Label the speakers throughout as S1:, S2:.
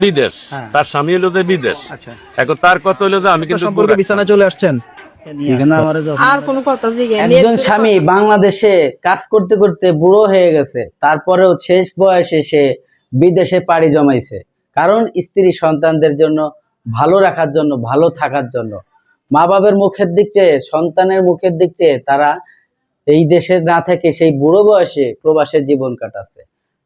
S1: বিদেশ। তার স্বামী হলো যে বিদেশ।
S2: আচ্ছা।
S1: এখন তার কথা হলো যে আমি কিন্তু
S3: সম্পর্কে বিছানা চলে আসছেন?
S4: আর কোনো কথা
S2: একজন স্বামী বাংলাদেশে কাজ করতে করতে বুড়ো হয়ে গেছে তারপরেও শেষ বয়সে সে বিদেশে পাড়ি জমাইছে। কারণ স্ত্রী সন্তানদের জন্য ভালো রাখার জন্য ভালো থাকার জন্য। মা বাবার মুখের দিক চেয়ে সন্তানের মুখের দিক চেয়ে তারা এই দেশে না থেকে সেই বুড়ো বয়সে প্রবাসে জীবন কাটাচ্ছে।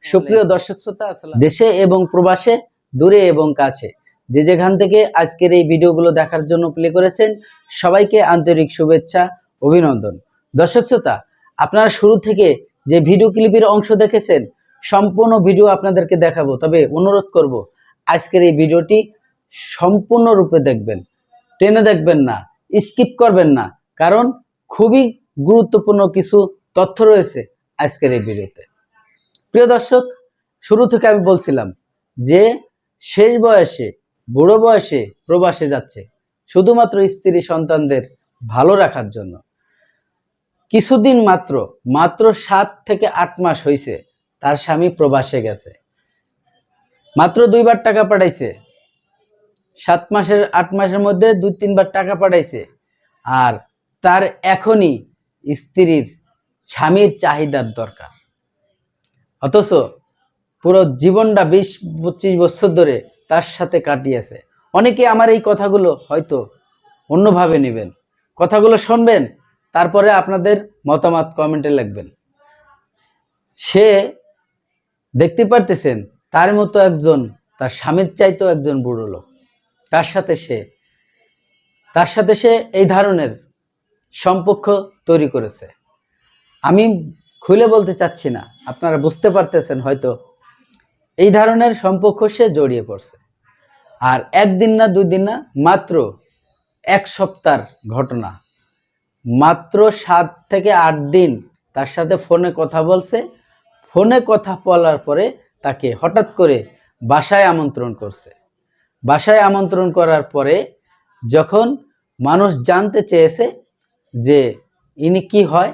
S2: সুপ্রিয় দর্শক শ্রোতা দেশে এবং প্রবাসে দূরে এবং কাছে। যে যেখান থেকে আজকের এই ভিডিওগুলো দেখার জন্য প্লে করেছেন, সবাইকে আন্তরিক শুভেচ্ছা, অভিনন্দন। দর্শক শ্রোতা, আপনারা শুরু থেকে যে ভিডিও ক্লিপের অংশ দেখেছেন, সম্পূর্ণ ভিডিও আপনাদেরকে দেখাবো। তবে অনুরোধ করব, আজকের এই ভিডিওটি সম্পূর্ণরূপে দেখবেন। টেনে দেখবেন না, স্কিপ করবেন না, কারণ খুবই গুরুত্বপূর্ণ কিছু তথ্য রয়েছে আজকের এই ভিডিওতে। প্রিয় দর্শক, শুরু থেকে আমি বলছিলাম যে শেষ বয়সে, বুড়ো বয়সে প্রবাসে যাচ্ছে। শুধুমাত্র স্ত্রী সন্তানদের ভালো রাখার জন্য। কিছুদিন মাত্র মাত্র সাত থেকে আট মাস হয়েছে তার স্বামী প্রবাসে গেছে। মাত্র দুইবার টাকা পাঠাইছে। সাত মাসের, আট মাসের মধ্যে দুই, তিনবার টাকা পাঠাইছে। আর তার এখনই স্ত্রীর স্বামীর চাহিদার দরকার। অথচ পুরো জীবনটা বিশ, পঁচিশ বছর ধরে তার সাথে কাটিয়েছে। অনেকে আমার এই কথাগুলো হয়তো অন্যভাবে নেবেন। কথাগুলো শুনবেন, তারপরে আপনাদের মতামত কমেন্টে লিখবেন। সে দেখতে পারতেছেন, তার মতো একজন, তার স্বামীর চাইতেও একজন বুড়ো লোক। তার সাথে সে, তার সাথে সে এই ধরনের সম্পর্ক তৈরি করেছে। আমি খুলে বলতে চাচ্ছি না, আপনারা বুঝতে পারতেছেন হয়তো এই ধরনের সম্পর্ক সে জড়িয়ে পড়ছে। আর একদিন না দুই দিন না, মাত্র এক সপ্তাহ ঘটনা। মাত্র সাত থেকে আট দিন তার সাথে ফোনে কথা বলছে। ফোনে কথা বলার পরে তাকে হঠাৎ করে বাসায় আমন্ত্রণ করছে। বাসায় আমন্ত্রণ করার পরে যখন মানুষ জানতে চেয়েছে যে ইনি কি হয়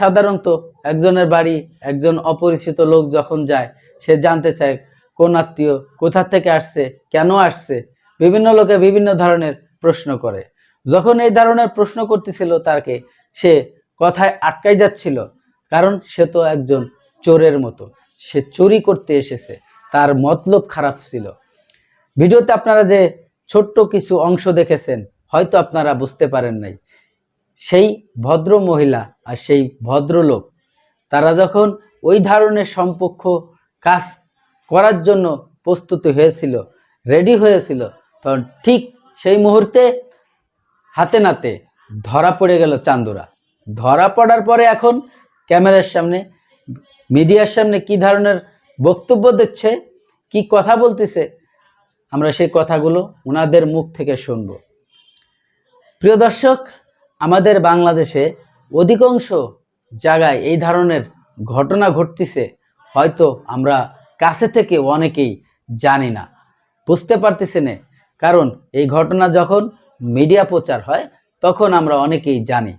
S2: সাধারণত একজনের বাড়ি একজন অপরিচিত লোক যখন যায় সে জানতে চায়, কোন আত্মীয় কোথা থেকে আসছে? কেন আসছে? বিভিন্ন লোকে বিভিন্ন ধরনের প্রশ্ন করে। যখন এই ধরনের প্রশ্ন করতেছিল তাকে সে কথায় আটকাই যাচ্ছিল, কারণ সে তো একজন চোরের মতো। সে চুরি করতে এসেছে, তার মতলব খারাপ ছিল। ভিডিওতে আপনারা যে ছোট্ট কিছু অংশ দেখেছেন, হয়তো আপনারা বুঝতে পারেন নাই। সেই ভদ্র মহিলা আর সেই ভদ্রলোক, তারা যখন ওই ধরনের সম্পর্ক কাজ করার জন্য প্রস্তুতি হয়েছিল রেডি হয়েছিল। তখন ঠিক সেই মুহূর্তে হাতে নাতে ধরা পড়ে গেল চান্দুরা। ধরা পড়ার পরে এখন ক্যামেরার সামনে, মিডিয়ার সামনে কি ধরনের বক্তব্য দিচ্ছে, কি কথা বলতেছে, আমরা সেই কথাগুলো ওনাদের মুখ থেকে শুনব। প্রিয় দর্শক, আমাদের বাংলাদেশে অধিকাংশ জায়গায় এই ধরনের ঘটনা ঘটতেছে। হয়তো আমরা কাছে থেকে অনেকেই জানি না। বুঝতে পারতেছি না? কারণ এই ঘটনা যখন মিডিয়া প্রচার হয়, তখন আমরা অনেকেই জানি।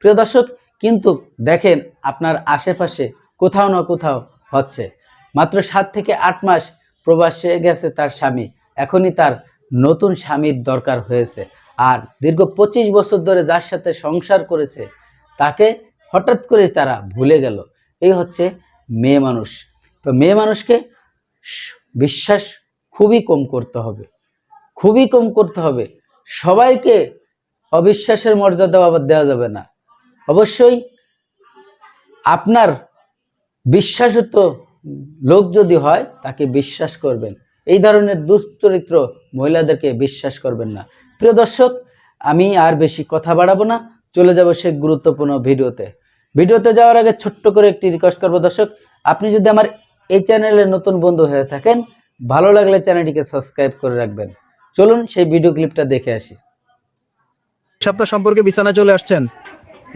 S2: প্রিয় দর্শক, কিন্তু দেখেন আপনার আশেপাশে কোথাও না কোথাও হচ্ছে। মাত্র সাত থেকে আট মাস প্রবাসে গেছে তার স্বামী। এখনই তার নতুন স্বামীর দরকার হয়েছে। আর দীর্ঘ পঁচিশ বছর ধরে যার সাথে সংসার করেছে, তাকে হঠাৎ করে তারা ভুলে গেল। এই হচ্ছে মেয়ে মানুষ। তো মেয়ে মানুষকে বিশ্বাস খুবই কম করতে হবে। খুবই কম করতে হবে। সবাইকে অবিশ্বাসের মর্যাদা আবার দেওয়া যাবে না। অবশ্যই আপনার বিশ্বাসিত লোক যদি হয়, তাকে বিশ্বাস করবেন। এই ধরনের দুশ্চরিত্র মহিলাদেরকে বিশ্বাস করবেন না। প্রিয় দর্শক, আমি আর বেশি কথা বাড়াবো না। চলে যাব সে গুরুত্বপূর্ণ ভিডিওতে। ভিডিওতে যাওয়ার আগে ছোট্ট করে একটি রিকোয়েস্ট করব। দর্শক আপনি যদি আমার এই চ্যানেলের নতুন বন্ধু হয়ে থাকেন ভালো লাগলে চ্যানেলটিকে সাবস্ক্রাইব করে রাখবেন। চলুন সেই ভিডিও ক্লিপটা দেখে আসি।
S3: সপ্তাহ সম্পর্কে বিছানা চলে আসছেন।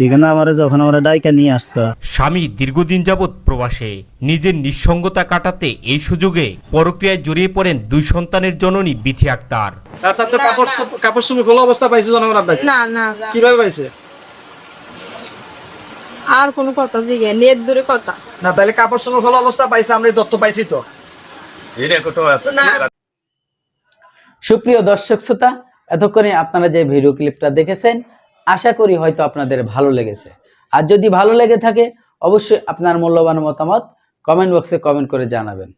S3: এখানে আমার যখন আমরা ডাইকা নিয়ে আসছে।
S5: স্বামী দীর্ঘদিন যাবৎ প্রবাসে নিজের নিঃসঙ্গতা কাটাতে এই সুযোগে পরক্রিয়ায় জড়িয়ে পড়েন দুই সন্তানের জননী বিথি আক্তার।
S6: তার তো কাপড় কাপড় খোলা অবস্থা পাইছে জনগণ আপনাকে?
S4: না না।
S6: কীভাবে পাইছে?
S4: আর কোনো কথা জিগে নেট দূরে কথা।
S6: না তাহলে কাপড় সোনার খোলা অবস্থা পাইছে আমরা এই তথ্য পাইছি তো।
S1: এটা কোথাও আছে।
S2: সুপ্রিয় দর্শক শ্রোতা এতক্ষণে আপনারা যে ভিডিও ক্লিপটা দেখেছেন আশা করি হয়তো আপনাদের ভালো লেগেছে। আর যদি ভালো লেগে থাকে অবশ্যই আপনার মূল্যবান মতামত কমেন্ট বক্সে কমেন্ট করে জানাবেন।